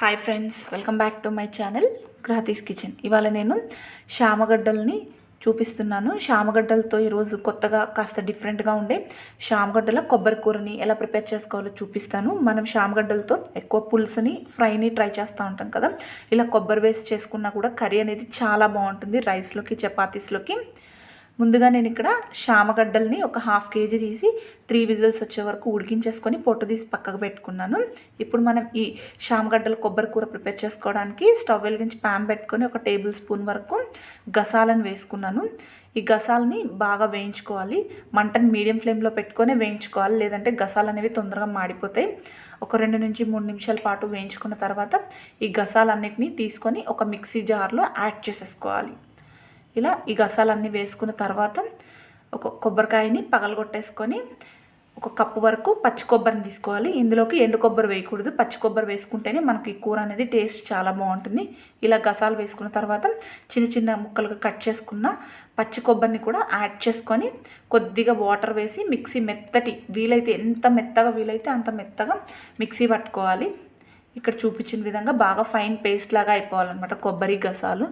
Hi friends welcome back to my channel గ్రహతీస్ kitchen ఇవాళ నేను శ్యామగడ్డల్ని చూపిస్తున్నాను. శ్యామగడ్డలతో ఈరోజు కొత్తగా కాస్త డిఫరెంట్గా ఉండే శ్యామగడ్డల కొబ్బరి కూరని ఎలా ప్రిపేర్ చేసుకోవాలో చూపిస్తాను. మనం శ్యామగడ్డలతో ఎక్కువ పులుసుని ఫ్రైని ట్రై చేస్తూ ఉంటాం కదా. ఇలా కొబ్బరి వేసి చేసుకున్నా కూడా కర్రీ అనేది చాలా బాగుంటుంది రైస్లోకి చపాతీస్లోకి. ముందుగా నేను ఇక్కడ శామగడ్డల్ని ఒక హాఫ్ కేజీ తీసి త్రీ విజిల్స్ వచ్చే వరకు ఉడికించేసుకొని పొట్టు తీసి పక్కకు పెట్టుకున్నాను. ఇప్పుడు మనం ఈ శామగడ్డల కొబ్బరి కూర ప్రిపేర్ చేసుకోవడానికి స్టవ్ వెలిగించి ప్యాన్ పెట్టుకొని ఒక టేబుల్ స్పూన్ వరకు గసాలను వేసుకున్నాను. ఈ గసాలని బాగా వేయించుకోవాలి. మంటని మీడియం ఫ్లేమ్లో పెట్టుకొని వేయించుకోవాలి. లేదంటే గసాలు అనేవి తొందరగా మాడిపోతాయి. ఒక రెండు నుంచి మూడు నిమిషాల పాటు వేయించుకున్న తర్వాత ఈ గసాలన్నిటినీ తీసుకొని ఒక మిక్సీ జార్లో యాడ్ చేసేసుకోవాలి. ఇలా ఈ గసాలన్నీ వేసుకున్న తర్వాత ఒక కొబ్బరికాయని పగలగొట్టేసుకొని ఒక కప్పు వరకు పచ్చి కొబ్బరిని తీసుకోవాలి. ఇందులోకి ఎండు కొబ్బరి వేయకూడదు. పచ్చి కొబ్బరి వేసుకుంటేనే మనకి ఈ కూర అనేది టేస్ట్ చాలా బాగుంటుంది. ఇలా గసాలు వేసుకున్న తర్వాత చిన్న చిన్న ముక్కలుగా కట్ చేసుకున్న పచ్చి కొబ్బరిని కూడా యాడ్ చేసుకొని కొద్దిగా వాటర్ వేసి మిక్సీ మెత్తటి వీలైతే ఎంత మెత్తగా వీలైతే అంత మెత్తగా మిక్సీ పట్టుకోవాలి. ఇక్కడ చూపించిన విధంగా బాగా ఫైన్ పేస్ట్ లాగా అయిపోవాలన్నమాట కొబ్బరి గసాలు.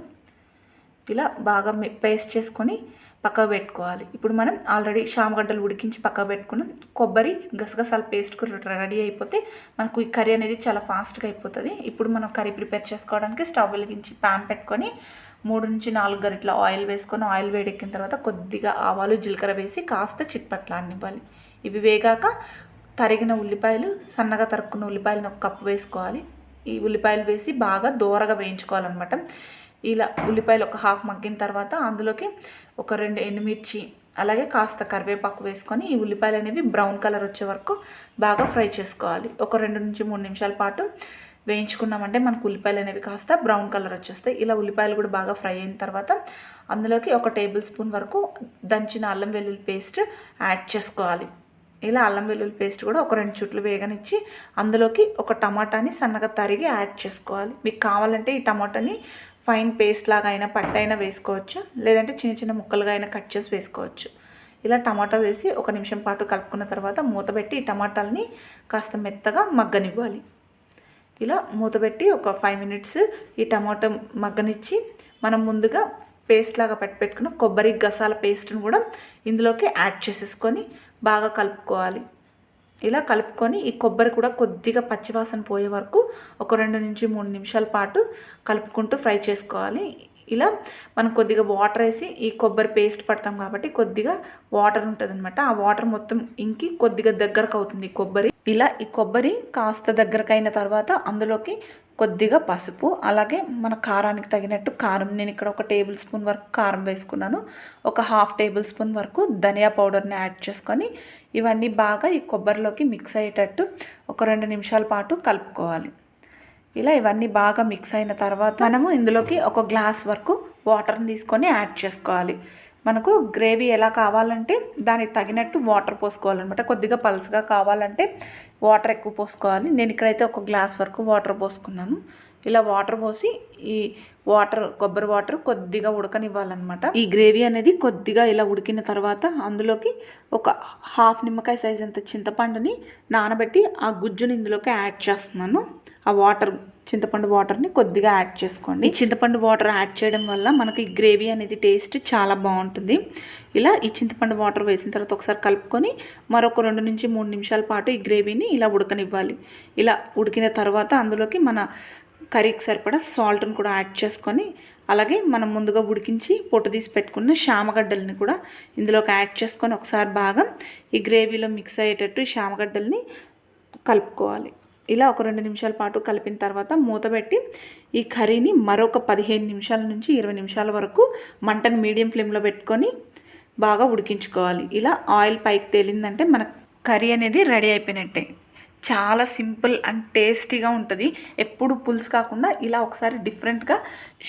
ఇలా బాగా పేస్ట్ చేసుకొని పక్కకు పెట్టుకోవాలి. ఇప్పుడు మనం ఆల్రెడీ షామగడ్డలు ఉడికించి పక్కకు పెట్టుకున్నాం. కొబ్బరి గసగసాల పేస్ట్ రెడీ అయిపోతే మనకు ఈ కర్రీ అనేది చాలా ఫాస్ట్గా అయిపోతుంది. ఇప్పుడు మనం కర్రీ ప్రిపేర్ చేసుకోవడానికి స్టవ్ వెలిగించి ప్యాన్ పెట్టుకొని మూడు నుంచి నాలుగు గరిట్ల ఆయిల్ వేసుకొని ఆయిల్ వేడెక్కిన తర్వాత కొద్దిగా ఆవాలు జీలకర్ర వేసి కాస్త చిట్పట్లాడనివ్వాలి ఇవి వేగాక తరిగిన ఉల్లిపాయలు సన్నగా తరుక్కున్న ఉల్లిపాయలను ఒక కప్పు వేసుకోవాలి. ఈ ఉల్లిపాయలు వేసి బాగా దోరగా వేయించుకోవాలన్నమాట. ఇలా ఉల్లిపాయలు ఒక హాఫ్ మగ్గిన తర్వాత అందులోకి ఒక రెండు ఎండుమిర్చి అలాగే కాస్త కరివేపాకు వేసుకొని ఈ ఉల్లిపాయలు అనేవి బ్రౌన్ కలర్ వచ్చే వరకు బాగా ఫ్రై చేసుకోవాలి. ఒక రెండు నుంచి మూడు నిమిషాల పాటు వేయించుకున్నామంటే మనకు ఉల్లిపాయలు అనేవి కాస్త బ్రౌన్ కలర్ వచ్చేస్తాయి. ఇలా ఉల్లిపాయలు కూడా బాగా ఫ్రై అయిన తర్వాత అందులోకి ఒక టేబుల్ స్పూన్ వరకు దంచిన అల్లం వెల్లుల్లి పేస్ట్ యాడ్ చేసుకోవాలి. ఇలా అల్లం వెల్లుల్లి పేస్ట్ కూడా ఒక రెండు చుట్లు వేగనిచ్చి అందులోకి ఒక టమాటాని సన్నగా తరిగి యాడ్ చేసుకోవాలి. మీకు కావాలంటే ఈ టమాటాని ఫైన్ పేస్ట్ లాగా అయినా పట్టైనా వేసుకోవచ్చు. లేదంటే చిన్న చిన్న ముక్కలుగా అయినా కట్ చేసి వేసుకోవచ్చు. ఇలా టమాటా వేసి ఒక నిమిషం పాటు కలుపుకున్న తర్వాత మూత పెట్టి ఈ టమాటాలని కాస్త మెత్తగా మగ్గనివ్వాలి. ఇలా మూతపెట్టి ఒక ఫైవ్ మినిట్స్ ఈ టమాటా మగ్గనిచ్చి మనం ముందుగా పేస్ట్ లాగా పెట్టి పెట్టుకున్న కొబ్బరి గసాల పేస్ట్ని కూడా ఇందులోకి యాడ్ చేసేసుకొని బాగా కలుపుకోవాలి. ఇలా కలుపుకొని ఈ కొబ్బరి కూడా కొద్దిగా పచ్చివాసన పోయే వరకు ఒక రెండు నుంచి మూడు నిమిషాల పాటు కలుపుకుంటూ ఫ్రై చేసుకోవాలి. ఇలా మనం కొద్దిగా వాటర్ వేసి ఈ కొబ్బరి పేస్ట్ పడతాం కాబట్టి కొద్దిగా వాటర్ ఉంటుంది అనమాట ఆ వాటర్ మొత్తం ఇంకి కొద్దిగా దగ్గరకు అవుతుంది కొబ్బరి. ఇలా ఈ కొబ్బరి కాస్త దగ్గరకైన తర్వాత అందులోకి కొద్దిగా పసుపు అలాగే మన కారానికి తగినట్టు కారం. నేను ఇక్కడ ఒక టేబుల్ స్పూన్ వరకు కారం వేసుకున్నాను. ఒక హాఫ్ టేబుల్ స్పూన్ వరకు ధనియా పౌడర్ని యాడ్ చేసుకొని ఇవన్నీ బాగా ఈ కొబ్బరిలోకి మిక్స్ అయ్యేటట్టు ఒక రెండు నిమిషాల పాటు కలుపుకోవాలి. ఇలా ఇవన్నీ బాగా మిక్స్ అయిన తర్వాత మనము ఇందులోకి ఒక గ్లాస్ వరకు వాటర్ని తీసుకొని యాడ్ చేసుకోవాలి. మనకు గ్రేవీ ఎలా కావాలంటే దానికి తగినట్టు వాటర్ పోసుకోవాలన్నమాట. కొద్దిగా పలుసుగా కావాలంటే వాటర్ ఎక్కువ పోసుకోవాలి. నేను ఇక్కడైతే ఒక గ్లాస్ వరకు వాటర్ పోసుకున్నాను. ఇలా వాటర్ పోసి ఈ వాటర్ కొబ్బరి వాటర్ కొద్దిగా ఉడకనివ్వాలన్నమాట. ఈ గ్రేవీ అనేది కొద్దిగా ఇలా ఉడికిన తర్వాత అందులోకి ఒక హాఫ్ నిమ్మకాయ సైజ్ అంత చింతపండుని నానబెట్టి ఆ గుజ్జుని ఇందులోకి యాడ్ చేస్తున్నాను. ఆ వాటర్ చింతపండు వాటర్ని కొద్దిగా యాడ్ చేసుకోండి. ఈ చింతపండు వాటర్ యాడ్ చేయడం వల్ల మనకి ఈ గ్రేవీ అనేది టేస్ట్ చాలా బాగుంటుంది. ఇలా ఈ చింతపండు వాటర్ వేసిన తర్వాత ఒకసారి కలుపుకొని మరొక రెండు నుంచి మూడు నిమిషాల పాటు ఈ గ్రేవీని ఇలా ఉడకనివ్వాలి. ఇలా ఉడికిన తర్వాత అందులోకి మన కర్రీకి సరిపడా సాల్ట్ని కూడా యాడ్ చేసుకొని అలాగే మనం ముందుగా ఉడికించి పొట్టు తీసి పెట్టుకున్న శామగడ్డల్ని కూడా ఇందులోకి యాడ్ చేసుకొని ఒకసారి బాగా ఈ గ్రేవీలో మిక్స్ అయ్యేటట్టు ఈ శామగడ్డల్ని కలుపుకోవాలి. ఇలా ఒక రెండు నిమిషాల పాటు కలిపిన తర్వాత మూత పెట్టి ఈ కర్రీని మరొక పదిహేను నిమిషాల నుంచి ఇరవై నిమిషాల వరకు మంటను మీడియం ఫ్లేమ్లో పెట్టుకొని బాగా ఉడికించుకోవాలి. ఇలా ఆయిల్ పైకి తేలిందంటే మన కర్రీ అనేది రెడీ అయిపోయినట్టే. చాలా సింపుల్ అండ్ టేస్టీగా ఉంటుంది. ఎప్పుడు పులుసు కాకుండా ఇలా ఒకసారి డిఫరెంట్గా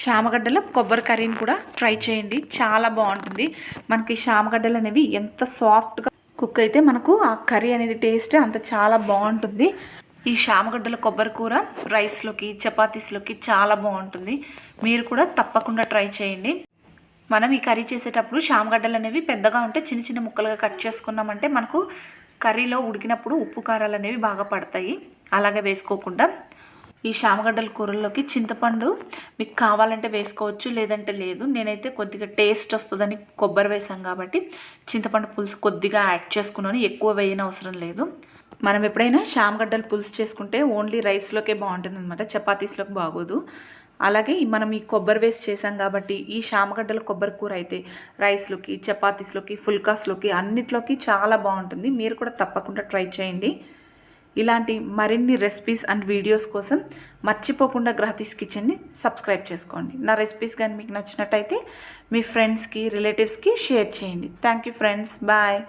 శామగడ్డల కొబ్బరి కర్రీని కూడా ట్రై చేయండి. చాలా బాగుంటుంది. మనకి శామగడ్డలు అనేవి ఎంత సాఫ్ట్గా కుక్ అయితే మనకు ఆ కర్రీ అనేది టేస్ట్ అంత చాలా బాగుంటుంది. ఈ శామగడ్డల కొబ్బరి కూర రైస్లోకి చపాతీస్లోకి చాలా బాగుంటుంది. మీరు కూడా తప్పకుండా ట్రై చేయండి. మనం ఈ కర్రీ చేసేటప్పుడు శామగడ్డలు అనేవి పెద్దగా ఉంటే చిన్న చిన్న ముక్కలుగా కట్ చేసుకున్నామంటే మనకు కర్రీలో ఉడికినప్పుడు ఉప్పు కారాలు అనేవి బాగా పడతాయి. అలాగే వేసుకోకుండా ఈ శామగడ్డల కూరల్లోకి చింతపండు మీకు కావాలంటే వేసుకోవచ్చు లేదంటే లేదు. నేనైతే కొద్దిగా టేస్ట్ వస్తుందని కొబ్బరి వేసాం కాబట్టి చింతపండు పులుసు కొద్దిగా యాడ్ చేసుకున్నాను. ఎక్కువ వేయని అవసరం లేదు. మనం ఎప్పుడైనా శామగడ్డలు పులుసు చేసుకుంటే ఓన్లీ రైస్లోకే బాగుంటుంది అనమాట చపాతీస్లోకి బాగోదు. అలాగే మనం ఈ కొబ్బరి వేస్ట్ చేసాం కాబట్టి ఈ శామగడ్డల కొబ్బరి కూర అయితే రైస్లోకి చపాతీస్లోకి ఫుల్కాస్లోకి అన్నిట్లోకి చాలా బాగుంటుంది. మీరు కూడా తప్పకుండా ట్రై చేయండి. ఇలాంటి మరిన్ని రెసిపీస్ అండ్ వీడియోస్ కోసం మర్చిపోకుండా గ్రహతీస్ కిచెన్ని సబ్స్క్రైబ్ చేసుకోండి. నా రెసిపీస్ కానీ మీకు నచ్చినట్టయితే మీ ఫ్రెండ్స్కి రిలేటివ్స్కి షేర్ చేయండి. Thank you friends. బాయ్.